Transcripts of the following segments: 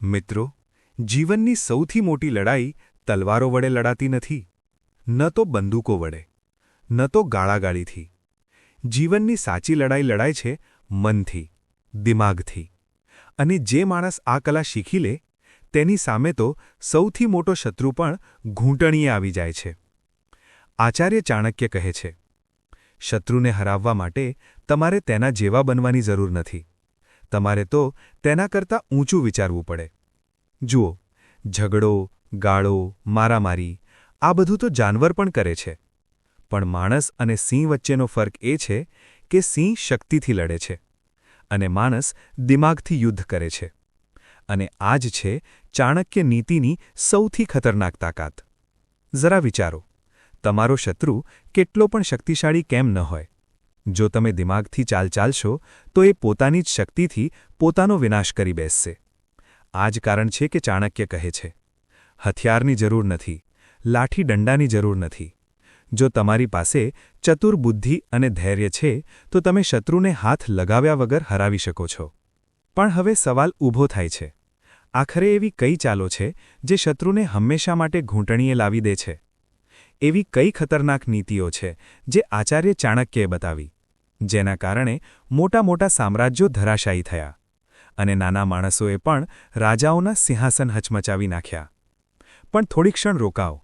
મિત્રો, જીવનની સૌથી મોટી લડાઈ તલવારો વડે લડાતી નથી. ન તો બંદૂકો વડે, ન તો ગાળાગાળીથી. જીવનની સાચી લડાઈ લડાય છે મનથી, દિમાગથી. અને જે માણસ આ કલા શીખી લે, તેની સામે તો સૌથી મોટો શત્રુ પણ ઘૂંટણીએ આવી જાય છે. આચાર્ય ચાણક્ય કહે છે, શત્રુને હરાવવા માટે તમારે તેના જેવા બનવાની જરૂર નથી. તમારે તો તેના કરતાં ઊંચું વિચારવું પડે. જુઓ, ઝઘડો, ગાળો, મારામારી, આ બધું તો જાનવર પણ કરે છે. પણ માણસ અને સિંહ વચ્ચેનો ફર્ક એ છે કે સિંહ શક્તિથી લડે છે અને માણસ દિમાગથી યુદ્ધ કરે છે. અને આ જ છે ચાણક્ય નીતિની સૌથી ખતરનાક તાકાત. જરા વિચારો, તમારો શત્રુ કેટલો પણ શક્તિશાળી કેમ ન હોય. જો તમે દિમાગથી ચાલ ચાલશો, તો એ પોતાની જ શક્તિથી પોતાનો વિનાશ કરી બેસશે. આ જ કારણ છે કે ચાણક્ય કહે છે, હથિયારની જરૂર નથી, લાઠી દંડાની જરૂર નથી. જો તમારી પાસે ચતુર બુદ્ધિ અને ધૈર્ય છે, તો તમે શત્રુને હાથ લગાવ્યા વગર હરાવી શકો છો. પણ હવે સવાલ ઊભો થાય છે. આખરે એવી કઈ ચાલો છે, જે શત્રુને હંમેશા માટે ઘૂંટણીએ લાવી દે છે? એવી કઈ ખતરનાક નીતિઓ છે જે આચાર્ય ચાણક્યએ બતાવી, જેના કારણે મોટા મોટા સામ્રાજ્યો ધરાશાયી થયા અને નાના માણસોએ પણ રાજાઓના સિંહાસન હચમચાવી નાખ્યા. પણ થોડી ક્ષણ રોકાઓ.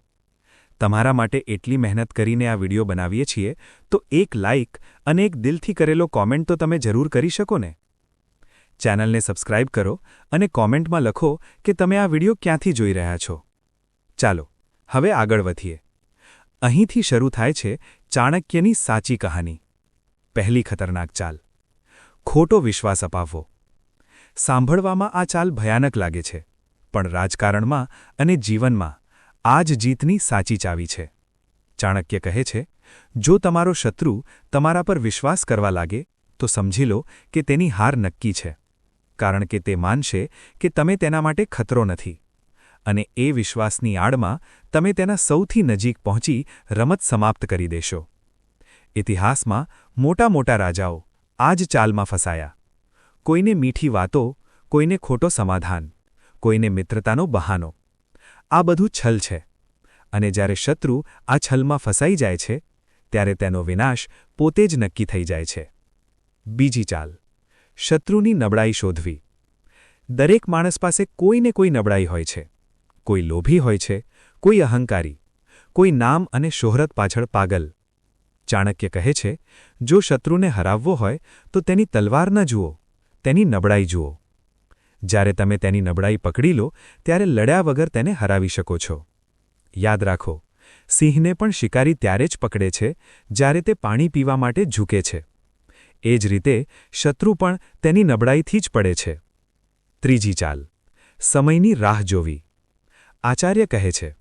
તમારા માટે એટલી મહેનત કરીને આ વીડિયો બનાવીએ છીએ તો એક લાઇક અને એક દિલથી કરેલો કોમેન્ટ તો તમે જરૂર કરી શકો ને? ચેનલને સબસ્ક્રાઇબ કરો અને કોમેન્ટમાં લખો કે તમે આ વીડિયો ક્યાંથી જોઈ રહ્યા છો. ચાલો, હવે આગળ વધીએ. અહીંથી શરૂ થાય છે ચાણક્યની સાચી કહાની. પહેલી ખતરનાક ચાલ. ખોટો વિશ્વાસ અપાવવો. સાંભળવામાં આ ચાલ ભયાનક લાગે છે, પણ રાજકારણમાં અને જીવનમાં આ જ જીતની સાચી ચાવી છે. ચાણક્ય કહે છે, જો તમારો શત્રુ તમારા પર વિશ્વાસ કરવા લાગે, તો સમજી લો કે તેની હાર નક્કી છે, કારણ કે તે માનશે કે તમે તેના માટે ખતરો નથી. અને એ વિશ્વાસની આડમાં તમે તેના સૌથી નજીક પહોંચી રમત સમાપ્ત કરી દેશો. ઇતિહાસમાં મોટા મોટા રાજાઓ આ જ ચાલમાં ફસાયા. કોઈને મીઠી વાતો, કોઈને ખોટો સમાધાન, કોઈને મિત્રતાનો બહાનો. આ બધું છલ છે. અને જ્યારે શત્રુ આ છલમાં ફસાઈ જાય છે, ત્યારે તેનો વિનાશ પોતે જ નક્કી થઈ જાય છે. બીજી ચાલ. શત્રુની નબળાઈ શોધવી. દરેક માણસ પાસે કોઈને કોઈ નબળાઈ હોય છે. કોઈ લોભી હોય છે, કોઈ અહંકારી, કોઈ નામ અને શોહરત પાછળ પાગલ. ચાણક્ય કહે છે, જો શત્રુને હરાવવો હોય, તો તેની તલવાર ન જુઓ, તેની નબળાઈ જુઓ. જ્યારે તમે તેની નબળાઈ પકડી લો, ત્યારે લડ્યા વગર તેને હરાવી શકો છો. યાદ રાખો, સિંહને પણ શિકારી ત્યારે જ પકડે છે, જ્યારે તે પાણી પીવા માટે ઝૂકે છે. એ જ રીતે, શત્રુ પણ તેની નબળાઈથી જ પડે છે. ત્રીજી ચાલ, સમયની રાહ જોવી. આચાર્ય કહે છે,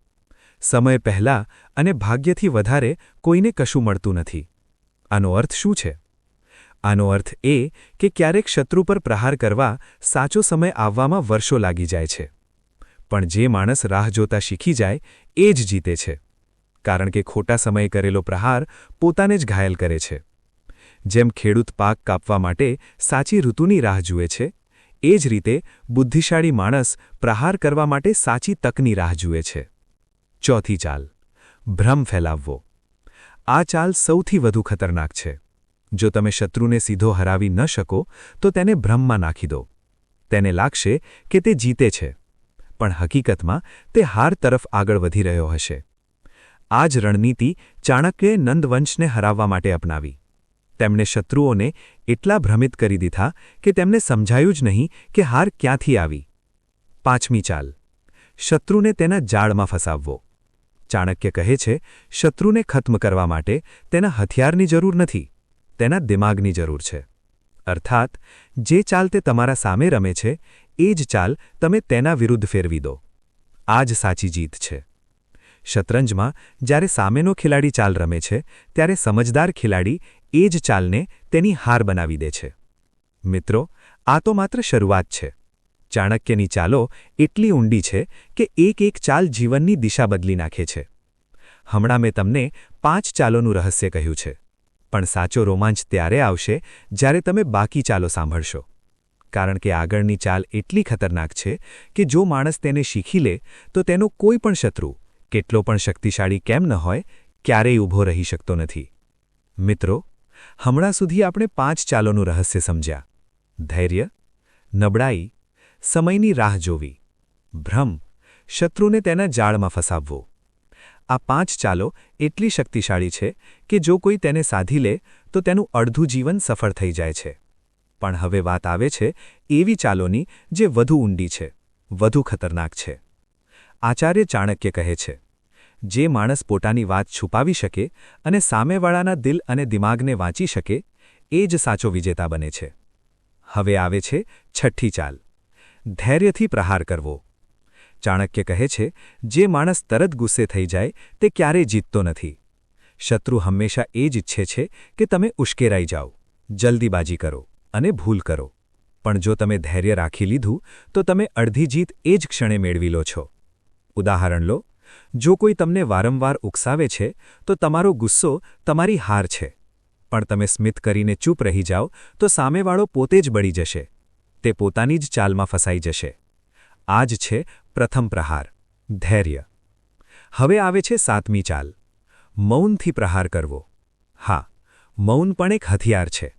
સમય પહેલાં અને ભાગ્યથી વધારે કોઈને કશું મળતું નથી. આનો અર્થ શું છે? આનો અર્થ એ કે ક્યારેક શત્રુ પર પ્રહાર કરવા સાચો સમય આવવામાં વર્ષો લાગી જાય છે. પણ જે માણસ રાહ જોતા શીખી જાય, એ જ જીતે છે. કારણ કે ખોટા સમયે કરેલો પ્રહાર પોતાને જ ઘાયલ કરે છે. જેમ ખેડૂત પાક કાપવા માટે સાચી ઋતુની રાહ જુએ છે એ જ રીતે બુદ્ધિશાળી માણસ પ્રહાર કરવા માટે સાચી તકની રાહ જુએ છે. ચોથી ચાલ, ભ્રમ ફેલાવવો. આ ચાલ સૌથી વધુ ખતરનાક છે. જો તમે શત્રુને સીધો હરાવી ન શકો, તો તેને ભ્રમમાં નાખી દો. તેને લાગશે કે તે જીતે છે. પણ હકીકતમાં તે હાર તરફ આગળ વધી રહ્યો હશે. આ જ રણનીતિ ચાણક્યએ નંદવંશને હરાવવા માટે અપનાવી. તેમણે શત્રુઓને એટલા ભ્રમિત કરી દીધા કે તેમને સમજાયું જ નહીં કે હાર ક્યાંથી આવી. પાંચમી ચાલ. શત્રુને તેના જાળમાં ફસાવવો. ચાણક્ય કહે છે, શત્રુને ખત્મ કરવા માટે તેના હથિયારની જરૂર નથી, તેના દિમાગની જરૂર છે. અર્થાત, જે ચાલ તે તમારા સામે રમે છે, એ જ ચાલ તમે તેના વિરુદ્ધ ફેરવી દો. આ જ સાચી જીત છે. શતરંજમાં જ્યારે સામેનો ખેલાડી ચાલ રમે છે, ત્યારે સમજદાર ખેલાડી એ જ ચાલને તેની હાર બનાવી દે છે. મિત્રો, આ તો માત્ર શરૂઆત છે. ચાણક્યની ચાલો એટલી ઊંડી છે કે એક એક ચાલ જીવનની દિશા બદલી નાખે છે. હમણાં મેં તમને પાંચ ચાલોનું રહસ્ય કહ્યું છે. પણ સાચો રોમાંચ ત્યારે આવશે જ્યારે તમે બાકી ચાલો સાંભળશો. કારણ કે આગળની ચાલ એટલી ખતરનાક છે કે જો માણસ તેને શીખી લે, તો તેનો કોઈ પણ શત્રુ, કેટલો પણ શક્તિશાળી કેમ ન હોય, ક્યારેય ઊભો રહી શકતો નથી. મિત્રો હમણાં સુધી આપણે પાંચ ચાલોનું રહસ્ય સમજ્યા. ધૈર્ય, નબળાઈ, સમયની રાહ જોવી, ભ્રમ, શત્રુને તેના જાળમાં ફસાવવો. આ પાંચ ચાલો એટલી શક્તિશાળી છે કે જો કોઈ તેને સાધી લે, તો તેનું અડધું જીવન સફળ થઈ જાય છે. પણ હવે વાત આવે છે એવી ચાલોની જે વધુ ઊંડી છે, વધુ ખતરનાક છે. આચાર્ય ચાણક્ય કહે છે જે માણસ પોતાની વાત છુપાવી શકે અને સામેવાળાના દિલ અને દિમાગને વાંચી શકે, એ જ સાચો વિજેતા બને છે. હવે આવે છે છઠ્ઠી ચાલ. ધૈર્યથી પ્રહાર કરવો. ચાણક્ય કહે છે, જે માણસ તરત ગુસ્સે થઈ જાય, તે ક્યારેય જીતતો નથી. શત્રુ હંમેશા એ જ ઈચ્છે છે કે તમે ઉશ્કેરાઈ જાઓ. જલ્દીબાજી કરો અને ભૂલ કરો. પણ જો તમે ધૈર્ય રાખી લીધું, તો તમે અડધી જીત એ જ ક્ષણે મેળવી લો છો. ઉદાહરણ લો જો કોઈ તમને વારંવાર ઉકસાવે છે, તો તમારો ગુસ્સો તમારી હાર છે. પણ તમે સ્મિત કરીને ચૂપ રહી જાઓ, તો સામેવાળો પોતે જ બળી જશે. તે પોતાની જ ચાલમાં ફસાઈ જશે. આ જ છે પ્રથમ પ્રહાર. ધૈર્ય. હવે આવે છે સાતમી ચાલ. મૌનથી પ્રહાર કરવો. હા, મૌન પણ એક હથિયાર છે.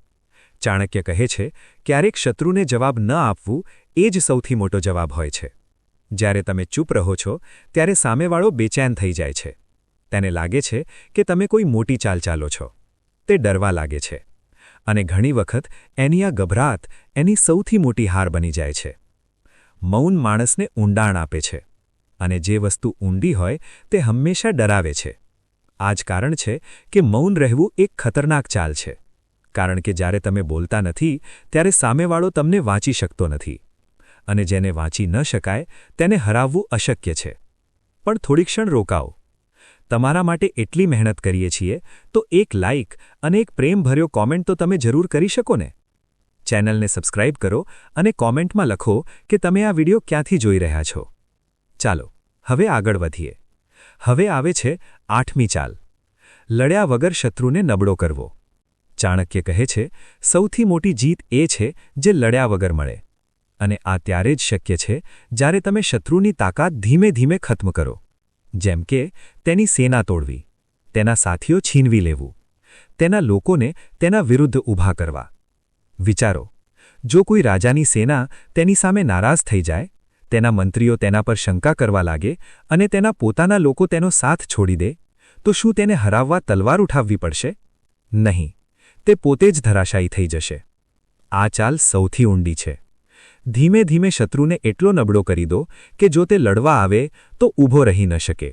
ચાણક્ય કહે છે, ક્યારેક શત્રુને જવાબ ન આપવું એ જ સૌથી મોટો જવાબ હોય છે. જ્યારે તમે ચૂપ રહો છો, ત્યારે સામેવાળો બેચેન થઈ જાય છે. તેને લાગે છે કે તમે કોઈ મોટી ચાલ ચાલો છો. તે ડરવા લાગે છે. અને ઘણી વખત એની આ ગભરાટ એની સૌથી મોટી હાર બની જાય છે. મૌન માણસને ઊંડાણ આપે છે. અને જે વસ્તુ ઊંડી હોય, તે હંમેશા ડરાવે છે. આ જ કારણ છે કે મૌન રહેવું એક ખતરનાક ચાલ છે. કારણ કે જ્યારે તમે બોલતા નથી, ત્યારે સામેવાળો તમને વાંચી શકતો નથી. અને જેને વાંચી ન શકાય, તેને હરાવવું અશક્ય છે. પણ થોડી ક્ષણ રોકાઓ. તમારા માટે એટલી મહેનત કરીએ છીએ, તો એક લાઇક અને એક પ્રેમભર્યો કોમેન્ટ તો તમે જરૂર કરી શકો ને? ચેનલને સબસ્ક્રાઇબ કરો અને કોમેન્ટમાં લખો કે તમે આ વિડિયો ક્યાંથી જોઈ રહ્યા છો. ચાલો, હવે આગળ વધીએ. હવે આવે છે આઠમી ચાલ. લડ્યા વગર શત્રુને નબળો કરવો. ચાણક્ય કહે છે, સૌથી મોટી જીત એ છે જે લડ્યા વગર મળે. અને આ ત્યારે જ શક્ય છે, જ્યારે તમે શત્રુની તાકાત ધીમે ધીમે ખત્મ કરો. જેમ કે, તેની સેના તોડવી, તેના સાથીઓ છીનવી લેવું, તેના લોકોને તેના વિરુદ્ધ ઊભા કરવા. વિચારો, જો કોઈ રાજાની સેના તેની સામે નારાજ થઈ જાય, તેના મંત્રીઓ તેના પર શંકા કરવા લાગે અને તેના પોતાના લોકો તેનો સાથ છોડી દે, તો શું તેને હરાવવા તલવાર ઉઠાવવી પડશે? નહીં, તે પોતે જ ધરાશાયી થઈ જશે. આ ચાલ સૌથી ઊંડી છે. ધીમે ધીમે શત્રુને એટલો નબળો કરી દો કે જો તે લડવા આવે તો ઊભો રહી ન શકે.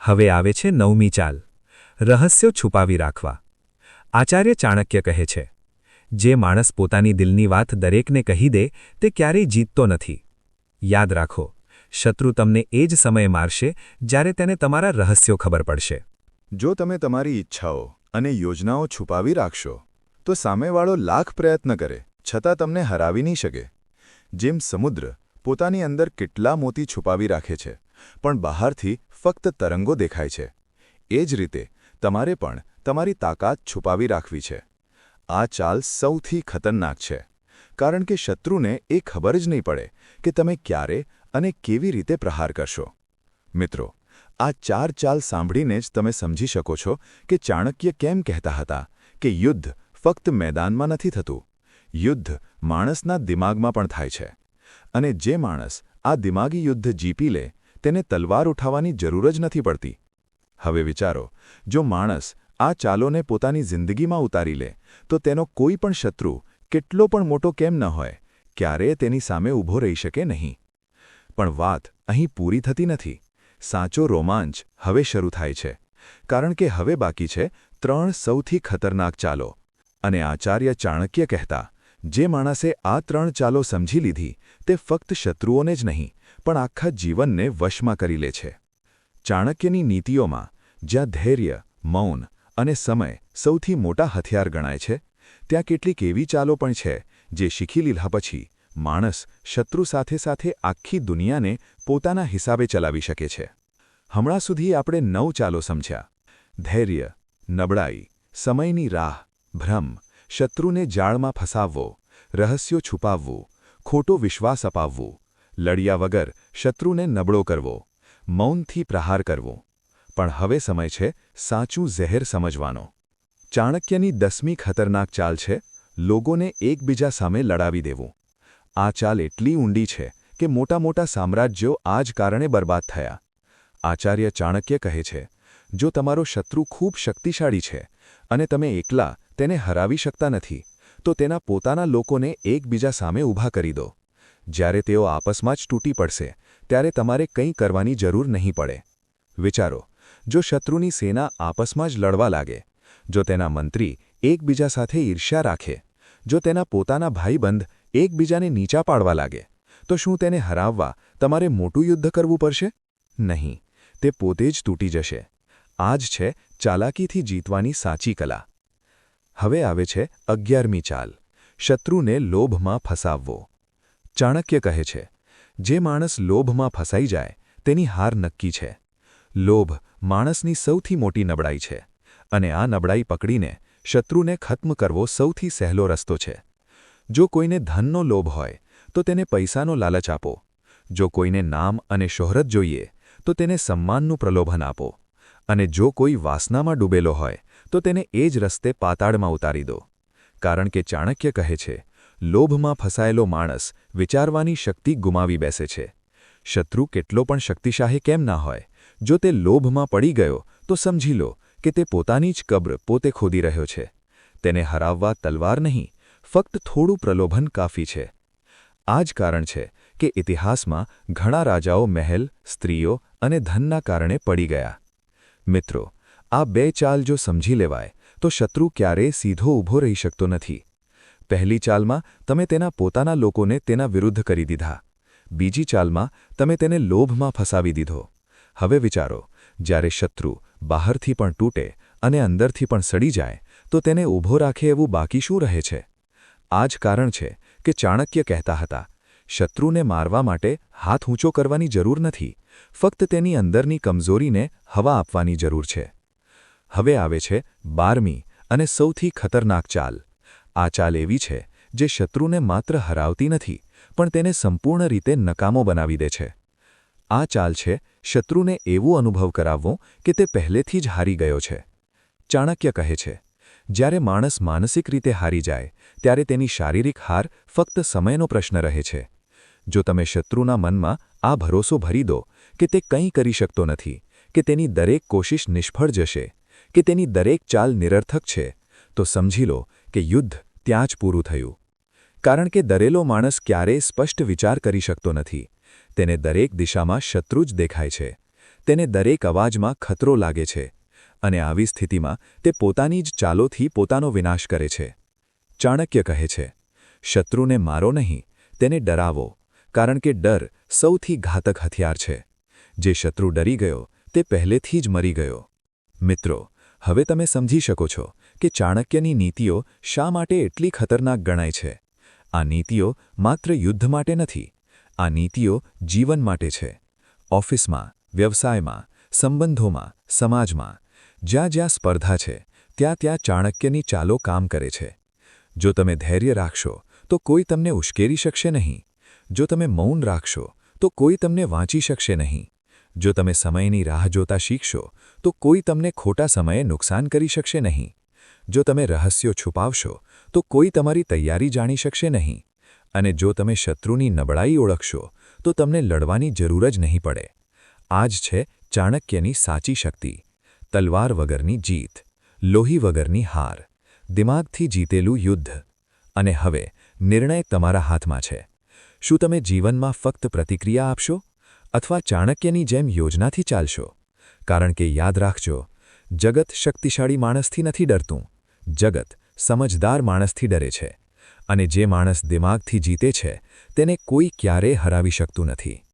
હવે આવે છે નવમી ચાલ. રહસ્યો છુપાવી રાખવા. આચાર્ય ચાણક્ય કહે છે, જે માણસ પોતાની દિલની વાત દરેકને કહી દે, તે ક્યારેય જીતતો નથી. યાદ રાખો, શત્રુ તમને એ જ સમયે મારશે જ્યારે તેને તમારા રહસ્યો ખબર પડશે. જો તમે તમારી ઈચ્છાઓ અને યોજનાઓ છુપાવી રાખશો, તો સામેવાળો લાખ પ્રયત્ન કરે, છતાં તમને હરાવી નહીં શકે. જેમ સમુદ્ર પોતાની અંદર કેટલા મોતી છુપાવી રાખે છે, પણ બહારથી ફક્ત તરંગો દેખાય છે. એ જ રીતે તમારે પણ તમારી તાકાત છુપાવી રાખવી છે. આ ચાલ સૌથી ખતરનાક છે, કારણ કે શત્રુને એ ખબર જ નહીં પડે કે તમે ક્યારે અને કેવી રીતે પ્રહાર કરશો. મિત્રો, આ ચાર ચાલ સાંભળીને જ તમે સમજી શકો છો કે ચાણક્ય કેમ કહેતા હતા કે યુદ્ધ ફક્ત મેદાનમાં નથી થતું યુદ્ધ માણસના દિમાગમાં પણ થાય છે. અને જે માણસ આ દિમાગી યુદ્ધ જીપી લે, તેને તલવાર ઉઠાવવાની જરૂર જ નથી પડતી. હવે વિચારો, જો માણસ આ ચાલોને પોતાની જિંદગીમાં ઉતારી લે, તો તેનો કોઈ પણ શત્રુ, કેટલો પણ મોટો કેમ ન હોય, ક્યારેય તેની સામે ઊભો રહી શકે નહીં. પણ વાત અહીં પૂરી થતી નથી. સાચો રોમાંચ હવે શરૂ થાય છે. કારણ કે હવે બાકી છે ત્રણ સૌથી ખતરનાક ચાલો. અને આચાર્ય ચાણક્ય કહેતા જે માણસે આ ત્રણ ચાલો સમજી લીધી, તે ફક્ત શત્રુઓને જ નહીં, પણ આખા જીવનને વશમાં કરી લે છે. ચાણક્યની નીતિઓમાં, જ્યાં ધૈર્ય, મૌન અને સમય સૌથી મોટા હથિયાર ગણાય છે, ત્યાં કેટલીક એવી ચાલો પણ છે, જે શીખી લીધા પછી માણસ શત્રુ સાથે સાથે આખી દુનિયાને પોતાના હિસાબે ચલાવી શકે છે. હમણાં સુધી આપણે નવ ચાલો સમજ્યા. ધૈર્ય, નબળાઈ, સમયની રાહ, ભ્રમ શત્રુને જાળમાં ફસાવવો, રહસ્યો છુપાવવું, ખોટો વિશ્વાસ અપાવવો, લડ્યા વગર શત્રુને નબળો કરવો, મૌનથી પ્રહાર કરવો. પણ હવે સમય છે સાચું ઝેર સમજવાનો. ચાણક્યની દસમી ખતરનાક ચાલ છે લોકોને એકબીજા સામે લડાવી દેવું. આ ચાલ એટલી ઊંડી છે કે મોટા મોટા સામ્રાજ્યો આ જ કારણે બરબાદ થયા. આચાર્ય ચાણક્ય કહે છે, જો તમારો શત્રુ ખૂબ શક્તિશાળી છે અને તમે એકલા તેને હરાવી શકતા નથી, તો તેના પોતાના લોકોને એકબીજા સામે ઊભા કરી દો. જ્યારે તેઓ આપસમાં જ તૂટી પડશે, ત્યારે તમારે કંઈ કરવાની જરૂર નહીં પડે. વિચારો, જો શત્રુની સેના આપસમાં જ લડવા લાગે, જો તેના મંત્રી એકબીજા સાથે ઈર્ષ્યા રાખે, જો તેના પોતાના ભાઈબંધ એકબીજાને નીચા પાડવા લાગે, તો શું તેને હરાવવા તમારે મોટું યુદ્ધ કરવું પડશે? નહીં, તે પોતે જ તૂટી જશે. આ જ છે ચાલાકીથી જીતવાની સાચી કલા. હવે આવે છે અગિયારમી ચાલ. શત્રુને લોભમાં ફસાવવો. ચાણક્ય કહે છે, જે માણસ લોભમાં ફસાઈ જાય, તેની હાર નક્કી છે. લોભ માણસની સૌથી મોટી નબળાઈ છે અને આ નબળાઈ પકડીને શત્રુને ખત્મ કરવો સૌથી સહેલો રસ્તો છે. જો કોઈને ધનનો લોભ હોય, તો તેને પૈસાનો લાલચ આપો. જો કોઈને નામ અને શોહરત જોઈએ, તો તેને સન્માનનું પ્રલોભન આપો. અને જો કોઈ વાસનામાં ડૂબેલો હોય તો તેને એ જ રસ્તે પાતાળમાં ઉતારી દો. કારણ કે ચાણક્ય કહે છે, લોભમાં ફસાયેલો માણસ વિચારવાની શક્તિ ગુમાવી બેસે છે. શત્રુ કેટલો પણ શક્તિશાહી કેમ ના હોય. જો તે લોભમાં પડી ગયો, તો સમજી લો કે તે પોતાની જ કબ્ર પોતે ખોદી રહ્યો છે. તેને હરાવવા તલવાર નહીં, ફક્ત થોડું પ્રલોભન કાફી છે. આ જ કારણ છે કે ઇતિહાસમાં ઘણા રાજાઓ મહેલ, સ્ત્રીઓ અને ધનના કારણે પડી ગયા. મિત્રો આ બે ચાલ જો સમજી લેવાય, તો શત્રુ ક્યારેય સીધો ઊભો રહી શકતો નથી. પહેલી ચાલમાં તમે તેના પોતાના લોકોને તેના વિરુદ્ધ કરી દીધા. બીજી ચાલમાં તમે તેને લોભમાં ફસાવી દીધો. હવે વિચારો, જ્યારે શત્રુ બહારથી પણ તૂટે અને અંદરથી પણ સડી જાય, તો તેને ઊભો રાખે એવું બાકી શું રહે છે? આ જ કારણ છે કે ચાણક્ય કહેતા હતા, શત્રુને મારવા માટે હાથ ઊંચો કરવાની જરૂર નથી, ફક્ત તેની અંદરની કમજોરીને હવા આપવાની જરૂર છે. હવે આવે છે બારમી અને સૌથી ખતરનાક ચાલ. આ ચાલ એવી છે જે શત્રુને માત્ર હરાવતી નથી, પણ તેને સંપૂર્ણ રીતે નકામો બનાવી દે છે. આ ચાલ છે શત્રુને એવું અનુભવ કરાવવો કે તે પહેલેથી જ હારી ગયો છે. ચાણક્ય કહે છે, જ્યારે માણસ માનસિક રીતે હારી જાય, ત્યારે તેની શારીરિક હાર ફક્ત સમયનો પ્રશ્ન રહે છે. જો તમે શત્રુના મનમાં આ ભરોસો ભરી દો કે તે કંઈ કરી શકતો નથી, કે તેની દરેક કોશિશ નિષ્ફળ જશે કે તેની દરેક ચાલ નિરર્થક છે, તો સમજી લો કે યુદ્ધ ત્યાં જ પૂરું થયું. કારણ કે દરેલો માણસ ક્યારેય સ્પષ્ટ વિચાર કરી શકતો નથી. તેને દરેક દિશામાં શત્રુ જ દેખાય છે. તેને દરેક અવાજમાં ખતરો લાગે છે. અને આવી સ્થિતિમાં તે પોતાની જ ચાલોથી પોતાનો વિનાશ કરે છે. ચાણક્ય કહે છે, શત્રુને મારો નહીં, તેને ડરાવો, કારણ કે ડર સૌથી ઘાતક હથિયાર છે. જે શત્રુ ડરી ગયો, તે પહેલેથી જ મરી ગયો. મિત્રો હવે તમે સમજી શકો છો કે ચાણક્યની નીતિઓ શા માટે એટલી ખતરનાક ગણાય છે. આ નીતિઓ માત્ર યુદ્ધ માટે નથી, આ નીતિઓ જીવન માટે છે. ઓફિસમાં, વ્યવસાયમાં, સંબંધોમાં, સમાજમાં, જ્યાં જ્યાં સ્પર્ધા છે, ત્યાં ત્યાં ચાણક્યની ચાલો કામ કરે છે. જો તમે ધૈર્ય રાખશો, તો કોઈ તમને ઉશ્કેરી શકશે નહીં. જો તમે મૌન રાખશો, તો કોઈ તમને વાંચી શકશે નહીં. જો તમે સમયની રાહ જોતા શીખશો, તો કોઈ તમને ખોટા સમયે નુકસાન કરી શકશે નહીં. જો તમે રહસ્યો છુપાવશો, તો કોઈ તમારી તૈયારી જાણી શકશે નહીં. અને જો તમે શત્રુની નબળાઈ ઓળખશો, તો તમને લડવાની જરૂર જ નહીં પડે. આ જ છે ચાણક્યની સાચી શક્તિ. તલવાર વગરની જીત, લોહી વગરની હાર, દિમાગથી જીતેલું યુદ્ધ. અને હવે, નિર્ણય તમારા હાથમાં છે. શું તમે જીવનમાં ફક્ત પ્રતિક્રિયા આપશો? અથવા ચાણક્યની જેમ યોજનાથી ચાલશો. કારણ કે યાદ રાખજો, જગત શક્તિશાળી માણસથી નથી ડરતું. જગત સમજદાર માણસથી ડરે છે. અને જે માણસ દિમાગથી જીતે છે, તેને કોઈ ક્યારેય હરાવી શકતું નથી.